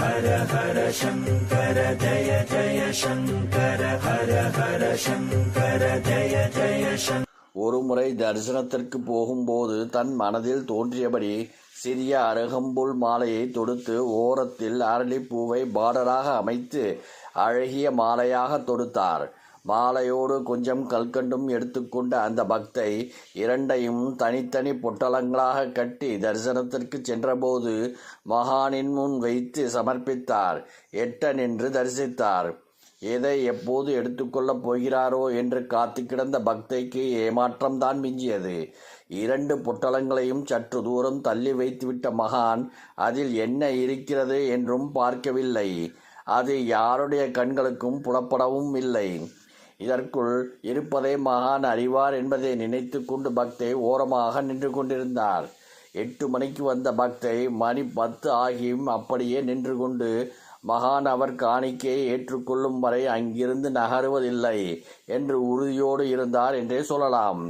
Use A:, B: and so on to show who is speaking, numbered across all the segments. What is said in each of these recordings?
A: ஹர ஹர சங்கர ஜய ஜய சங்கர ஹர ஹர சங்கர ஜய ஜய சங்கர
B: ஒருமுறை தரிசனத்திற்கு போகும்போது தன் மனதில் தோன்றியபடி சிறிய அருகம்புல் மாலையை தொடுத்து ஓரத்தில் அரளிப்பூவை பார்டராக அமைத்து அழகிய மாலையாக தொடுத்தார். மாலையோடு கொஞ்சம் கல்கண்டும் எடுத்துக்கொண்ட அந்த பக்தை இரண்டையும் தனித்தனி பொட்டலங்களாக கட்டி தரிசனத்திற்கு சென்றபோது மகானின் முன் வைத்து சமர்ப்பித்தார். எட்ட நின்று தரிசித்தார். எதை எப்போது எடுத்துக்கொள்ளப் போகிறாரோ என்று காத்து கிடந்த பக்தைக்கு ஏமாற்றம்தான் மிஞ்சியது. இரண்டு பொட்டலங்களையும் சற்று தூரம் தள்ளி வைத்துவிட்ட மகான் அதில் என்ன இருக்கிறது? என்றும் பார்க்கவில்லை. அது யாருடைய கண்களுக்கும் புலப்படவும் இல்லை. இதற்குள் இருப்பதை மகான் அறிவார் என்பதை நினைத்து கொண்டு பக்தை ஓரமாக நின்று கொண்டிருந்தார். எட்டு மணிக்கு வந்த பக்தை மணி பத்து ஆகியும் அப்படியே நின்று கொண்டு மகான் அவர் காணிக்கையை ஏற்றுக்கொள்ளும் வரை அங்கிருந்து நகருவதில்லை என்று உறுதியோடு இருந்தார் என்றே சொல்லலாம்.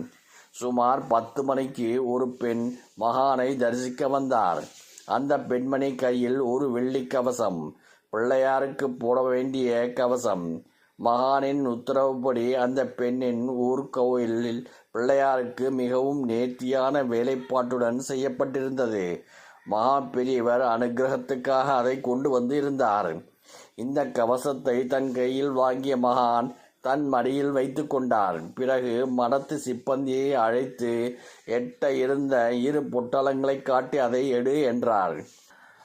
B: சுமார் பத்து மணிக்கு ஒரு பெண் மகானை தரிசிக்க வந்தார். அந்த பெண்மணி கையில் ஒரு வெள்ளி கவசம் பிள்ளையாருக்கு போட வேண்டிய கவசம் மகானின் உத்தரவுப்படி அந்த பெண்ணின் ஊர்கோயிலில் பிள்ளையாருக்கு மிகவும் நேர்த்தியான வேலைப்பாட்டுடன் செய்யப்பட்டிருந்தது. மகா பெரியவர் அனுகிரகத்துக்காக அதை கொண்டு வந்து இருந்தார் இந்த கவசத்தை தன் கையில் வாங்கிய மகான் தன் மடியில் வைத்து கொண்டார். பிறகு மடத்து சிப்பந்தியை அழைத்து எட்ட இருந்த இரு பொட்டலங்களை காட்டி அதை எடு என்றார்.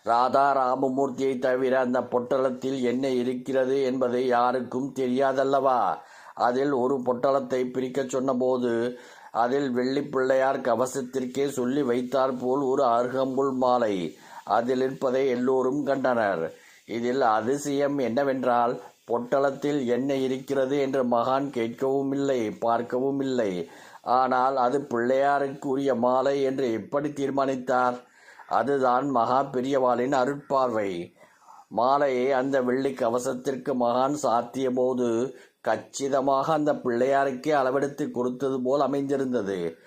B: ராதா ராமமூர்த்தியை தவிர அந்த பொட்டலத்தில் என்ன இருக்கிறது என்பது யாருக்கும் தெரியாதல்லவா? அதில் ஒரு பொட்டலத்தை பிரிக்கச் சொன்னபோது அதில் வெள்ளிப்பிள்ளையார் கவசத்திற்கே சொல்லி வைத்தார் போல் ஒரு அருகம்புல் மாலை. அதில் இருப்பதை எல்லோரும் கண்டனர். இதில் அதிசயம் என்னவென்றால் பொட்டலத்தில் என்ன இருக்கிறது என்று மகான் கேட்கவும் இல்லை பார்க்கவும் இல்லை ஆனால் அது பிள்ளையாருக்குரிய மாலை என்று எப்படி தீர்மானித்தார்? அதுதான் மகா பெரியவாளின் அருட்பார்வை. மாலையை அந்த வெள்ளி கவசத்திற்கு மகான் சாத்திய போது கச்சிதமாக அந்த பிள்ளையாருக்கே அளவெடுத்து கொடுத்தது போல் அமைந்திருந்தது.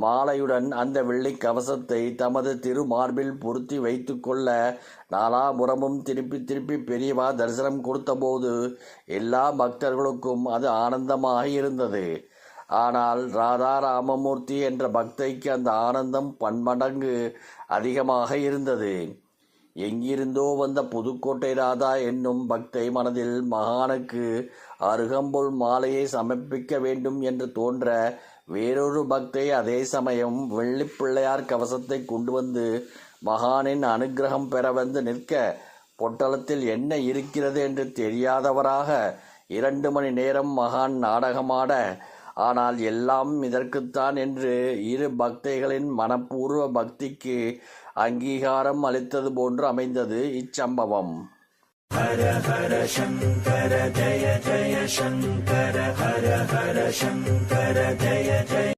B: மாலையுடன் அந்த வெள்ளி கவசத்தை தமது திரு மார்பில் பொருத்தி வைத்து கொள்ள நாலாபுறமும் திருப்பி திருப்பி பெரியவா தரிசனம் கொடுத்தபோது எல்லா பக்தர்களுக்கும் அது ஆனந்தமாக இருந்தது. ஆனால் ராதா ராமமூர்த்தி என்ற பக்தைக்கு அந்த ஆனந்தம் பன்மடங்கு அதிகமாக இருந்தது. எங்கிருந்தோ வந்த புதுக்கோட்டை ராதா என்னும் பக்தை மனதில் மகானுக்கு அருகம்புல் மாலையை சமர்ப்பிக்க வேண்டும் என்று தோன்ற வேறொரு பக்தை அதே சமயம் வெள்ளிப்பிள்ளையார் கவசத்தை கொண்டு வந்து மகானின் அனுகிரகம் பெற வந்து நிற்க பொட்டலத்தில் என்ன இருக்கிறது? என்று தெரியாதவராக இரண்டு மணி நேரம் மகான் நாடகமாட ஆனால் எல்லாம் இதற்குத்தான் என்று இரு பக்தைகளின் மனப்பூர்வ பக்திக்கு அங்கீகாரம் அளித்தது போன்று அமைந்தது இச்சம்பவம்.
A: ஹர ஹர சங்கர ஜய ஜய சங்கர ஹர ஹர சங்கர ஜய ஜய